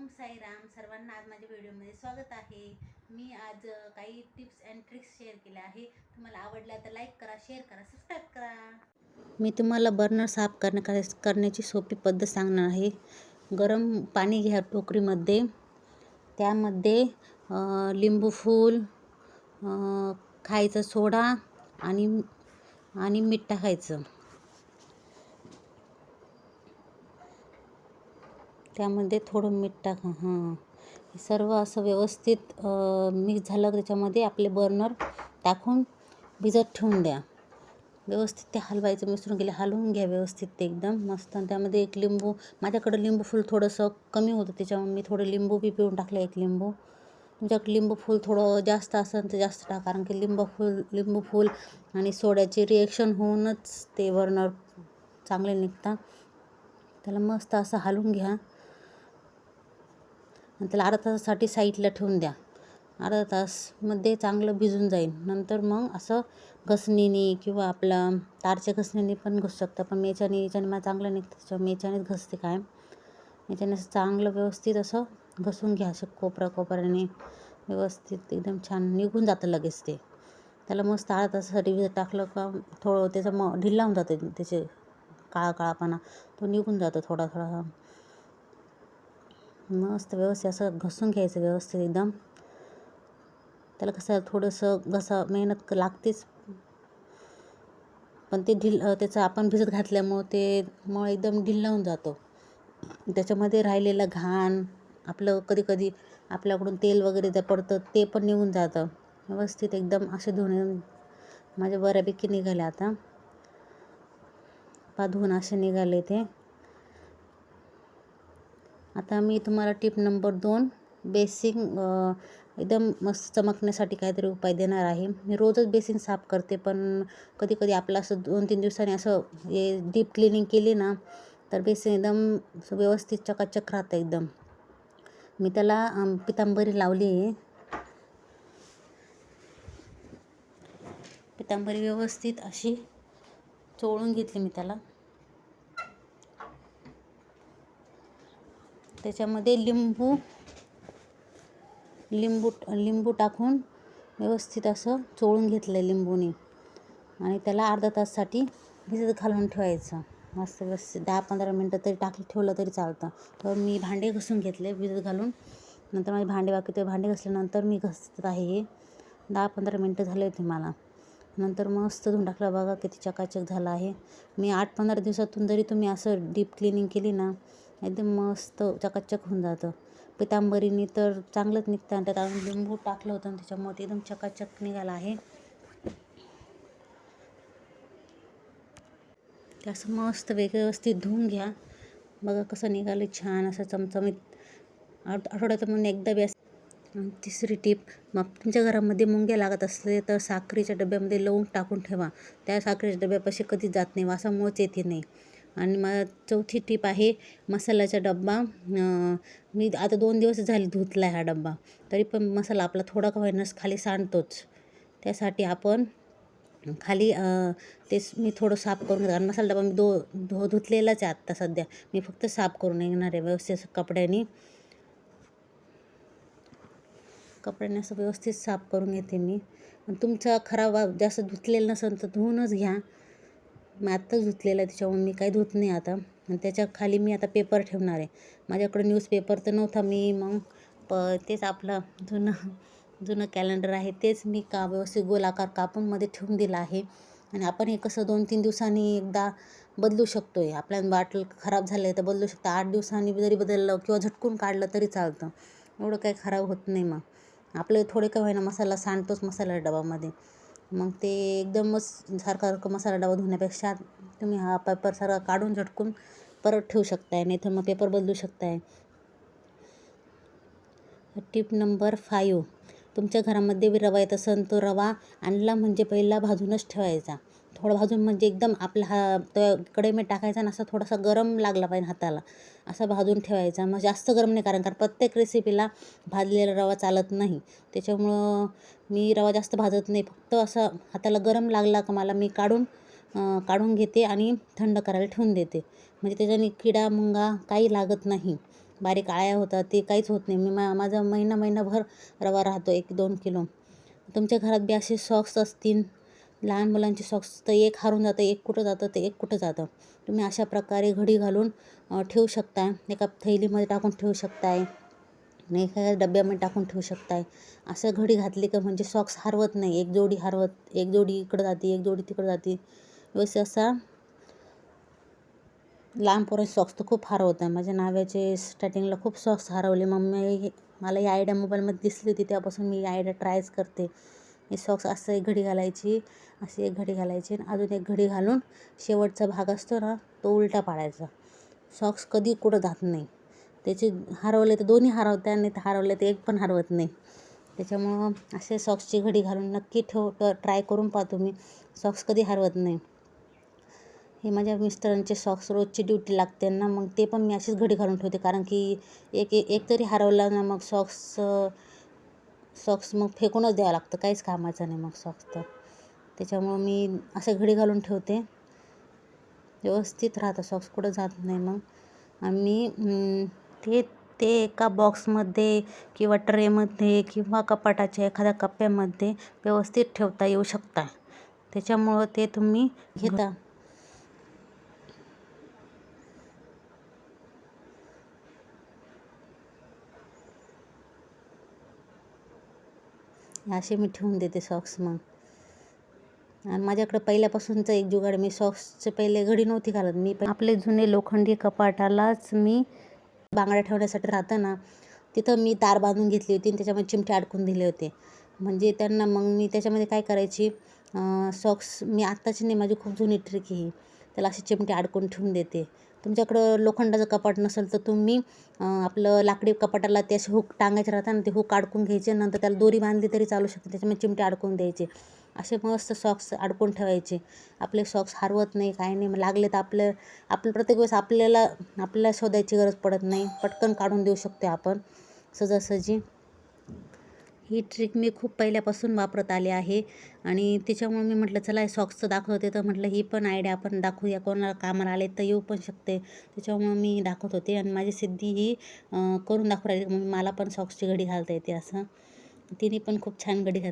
ओम साईराम सर्वांना आज माझ्या व्हिडिओमध्ये स्वागत आहे. मी आज काही टिप्स अँड ट्रिक्स शेअर केल्या आहे तुम्हाला आवडल्या तर लाईक करा शेअर करा सबस्क्राईब करा. मी तुम्हाला बर्नर साफ करण्या करण्याची सोपी पद्धत सांगणार आहे. गरम पाणी घ्या टोकरीमध्ये. त्यामध्ये लिंबू फूल खायचा सोडा आणि आणि मीठ टाकायचं. त्यामध्ये थोडं मीठ टाका. हां. हे सर्व असं व्यवस्थित मिक्स झालं की त्याच्यामध्ये आपले बर्नर टाकून भिजत ठेवून द्या. व्यवस्थित ते हलवायचं मिसळून गेले हलवून घ्या व्यवस्थित ते एकदम मस्त. आणि त्यामध्ये एक लिंबू माझ्याकडं लिंबू फूल थोडंसं कमी होतं त्याच्यामुळे मी थोडं लिंबू बी पिळून टाकलं एक लिंबू. तुमच्याकडे लिंबू फूल थोडं जास्त असेल तर जास्त टाका कारण की लिंबू फूल लिंबू फूल आणि सोड्याचे रिएक्शन होऊनच ते बर्नर चांगले निघतात. त्याला मस्त असं हलवून घ्या. आणि त्याला अर्धा तासासाठी साईडला ठेवून द्या. अर्धा तासमध्ये चांगलं भिजून जाईल. नंतर मग असं घसणीने किंवा आपला तारच्या घसणीने पण घसू शकतं. पण याच्याने याच्याने मला चांगलं निघतं. त्याच्यामुळे याच्यानेच घसते कायम. याच्याने असं चांगलं व्यवस्थित असं घसून घ्या. असं कोपरा कोपऱ्याने व्यवस्थित एकदम छान निघून जातं लगेच ते. त्याला मस्त अर्धा तासासाठी भिजत टाकलं का थोडं त्याचं मग ढिल्ला होऊन जातं त्याचे काळा काळापणा. तो निघून जातो थोडा थोडा. मस्त व्यवस्थित असं घसून घ्यायचं व्यवस्थित एकदम. त्याला कसं थोडंसं घसा मेहनत क- लागतेच. पण ते ढिल त्याचं आपण भिजत घातल्यामुळं ते मग एकदम ढिल्ला होऊन जातो. त्याच्यामध्ये राहिलेलं घाण आपलं कधी कधी आपल्याकडून तेल वगैरे जे पडतं ते पण निघून जातं. व्यवस्थित एकदम असे धुणे माझ्या बऱ्यापैकी निघाले आता. पा धुवून असे निघाले ते. आता मी तुम्हाला टिप नंबर दोन बेसिंग एकदम मस्त चमकण्यासाठी काहीतरी उपाय देणार आहे. मी रोजच बेसिंग साफ करते पण कधी कधी आपलं असं दोन तीन दिवसांनी असं हे डीप क्लिनिंग केली ना तर बेसिंग एकदम व्यवस्थित चकाचक राहतं एकदम. मी त्याला पितांबरी लावली आहे. पितांबरी व्यवस्थित अशी चोळून घेतली मी त्याला. त्याच्यामध्ये लिंबू लिंबू लिंबू टाकून व्यवस्थित असं चोळून घेतलं आहे लिंबूने. आणि त्याला अर्धा ताससाठी भिजत घालून ठेवायचं. मस्त व्यवस्थित दहा पंधरा मिनटं तरी टाकलं ठेवलं तरी चालतं. तर मी भांडे घसून घेतले भिजत घालून. नंतर माझे भांडे बाकी ते भांडे घसल्यानंतर मी घसत आहे हे. दहा पंधरा मिनटं झाले होते मला. नंतर मस्त धुवून टाकलं. बघा किती चकाचक झालं आहे. मी आठ पंधरा दिवसातून जरी तुम्ही असं डीप क्लिनिंग केली ना एकदम मस्त चकाचक होऊन जातं. पितांबरीने तर चांगलंच निघतं आणि त्यात आम्ही लिंबू टाकलं होतं त्याच्यामुळे ते एकदम चकाचक निघाला आहे. ते असं मस्त व्यवस्थित धुवून घ्या. बघा कसं निघालं छान असं चमचमीत. आठ आठवड्यातून म्हणून एकदा बी तिसरी टीप मग तुमच्या घरामध्ये मुंग्या लागत असले तर साखरेच्या डब्यामध्ये लवंग टाकून ठेवा. त्या साखरेच्या डब्यापाशी कधीच जात नाही वासामुळेच येते नाही. आणि मग चौथी टीप आहे मसाल्याचा डब्बा. मी आता दोन दिवस झाले धुतला आहे हा डब्बा. तरी पण मसाला आपला थोडा का होईनाच खाली सांडतोच. त्यासाठी आपण खाली तेच मी थोडं साफ करून घेतो. आणि मसाला डबा मी दो धो धुतलेलाच आहे आत्ता सध्या. मी फक्त साफ करून येणार आहे व्यवस्थित कपड्यानी. कपड्याने असं व्यवस्थित साफ करून घेते मी. तुमचा खराब जास्त धुतलेलं नसेल तर धुवूनच घ्या. मी आत्ताच धुतलेलं आहे त्याच्यामुळे मी काही धुत नाही आता. आणि त्याच्याखाली मी आता पेपर ठेवणार आहे. माझ्याकडं न्यूजपेपर तर नव्हता मी मग प तेच आपलं जुनं जुनं कॅलेंडर आहे तेच मी का व्यवस्थित गोलाकार कापून मध्ये ठेवून दिलं आहे. आणि आपण हे कसं दोन तीन दिवसांनी एकदा बदलू शकतो आहे आपल्या बाटल खराब झालं आहे तर बदलू शकतो. आठ दिवसांनी जरी बदललं किंवा झटकून काढलं तरी चालतं. एवढं काही खराब होत नाही मग. आपलं थोडे का होईना मसाला सांडतोच मसाला डबामध्ये मग ते एकदमच सारखा सारखं मसाला डबा धुण्यापेक्षा तुम्ही हा पेपर सारखा काढून झटकून परत ठेवू शकताय नाही तर मग पेपर बदलू शकताय. टिप नंबर फाईव्ह तुमच्या घरामध्ये बी रवा येत असेल तो रवा आणला म्हणजे पहिला भाजूनच ठेवायचा. थोडं भाजून म्हणजे एकदम आपला हा त्या कढईमध्ये टाकायचा आणि असा थोडासा गरम लागला पाहिजे हाताला. असा भाजून ठेवायचा. मग जास्त गरम नाही कारण कारण प्रत्येक रेसिपीला भाजलेला रवा चालत नाही. त्याच्यामुळं मी रवा जास्त भाजत नाही. फक्त असं हाताला गरम लागला का मला मी काढून काढून घेते आणि थंड करायला ठेवून देते. म्हणजे त्याच्याने किडा मुंगा काही लागत नाही. बारीक आळ्या होतात ते काहीच होत नाही. मी मा माझा महिना महिनाभर रवा राहतो एक दोन किलो. तुमच्या घरात बी असे सॉक्स असतील? लहान मुलांचे सॉक्स तर एक हरून जातं एक कुठं जातं ते एक कुठं जातं. तुम्ही अशा प्रकारे घडी घालून ठेवू शकता एका थैलीमध्ये टाकून ठेवू शकताय. एखाद्या डब्यामध्ये टाकून ठेवू शकताय. असं घडी घातली का म्हणजे सॉक्स हरवत नाही. एक जोडी हरवत एक जोडी इकडं जाते एक जोडी तिकडं जाते. व्यवस्थित असा लहान पोरांचे सॉक्स तर खूप हरवत आहे माझ्या नाव्याचे स्टार्टिंगला खूप सॉक्स हरवले. मग मी मला ही आयडिया मोबाईलमध्ये दिसली होती. त्यापासून मी आयडिया ट्रायच करते. सॉक्स असं एक घडी घालायची अशी एक घडी घालायची आणि अजून एक घडी घालून शेवटचा भाग असतो ना तो उलटा पाडायचा. सॉक्स कधी कुठं जात नाही. त्याचे हरवले तर दोन्ही हरवतात नाही तर हरवले तर एक पण हरवत नाही. त्याच्यामुळं असे सॉक्सची घडी घालून नक्की ठेव ट्राय करून पहा तुम्ही. सॉक्स कधी हरवत नाही. हे माझ्या मिस्टरांचे सॉक्स रोजची ड्युटी लागते ना मग ते पण मी अशीच घडी घालून ठेवते. कारण की एक एक तरी हरवला ना मग सॉक्स सॉक्स मग फेकूनच द्यावं लागतं. काहीच कामाचं नाही मग सॉक्स तर. त्याच्यामुळं मी असं घडी घालून ठेवते. व्यवस्थित राहतं. सॉक्स कुठं जात नाही मग. आणि ते ते एका बॉक्समध्ये किंवा ट्रेमध्ये किंवा कपाटाच्या एखाद्या कप्प्यामध्ये व्यवस्थित ठेवता येऊ शकता. त्याच्यामुळं ते तुम्ही घेता. असे मी ठेवून देते सॉक्स मग. आणि माझ्याकडं पहिल्यापासूनचा एक जुगाड मी सॉक्सचे पहिले घडी नव्हती घालत. मी पण आपले जुने लोखंडी कपाटालाच मी बांगड्या ठेवण्यासाठी राहतं ना तिथं मी तार बांधून घेतली होती आणि त्याच्यामध्ये चिमटे अडकून दिले होते. म्हणजे त्यांना मग मी त्याच्यामध्ये काय करायची सॉक्स मी आत्ताची नाही माझी खूप जुनी ट्रिक ही. त्याला असे चिमटे अडकून ठेवून देते. तुमच्याकडं लोखंडाचं कपाट नसेल तर तुम्ही आपलं लाकडी कपाटाला ते असे हुक टांगायचे राहतात ना ते हुक अडकून घ्यायचे नंतर त्याला दोरी बांधली तरी चालू शकते त्याच्यामध्ये चिमटे अडकून द्यायचे. असे मस्त सॉक्स अडकून ठेवायचे. आपले सॉक्स हरवत नाही काही नाही. मग लागले तर आपलं आपलं प्रत्येक वेळेस आपल्याला आपल्याला शोधायची गरज पडत नाही. पटकन काढून देऊ शकतो आपण. सहजासहजी ही ट्रिक मी खूप पहिल्यापासून वापरत आले आहे. आणि त्याच्यामुळे मी म्हटलं चला सॉक्सचं दाखवते. तर म्हटलं ही पण आयडिया आपण दाखवूया. कोणाला कामाला आले तर येऊ पण शकते. त्याच्यामुळं मी दाखवत होते. आणि माझी सिद्धी ही करून दाखवली राहिली. मला पण सॉक्सची घडी घालता येते असं. तिने पण खूप छान घडी घात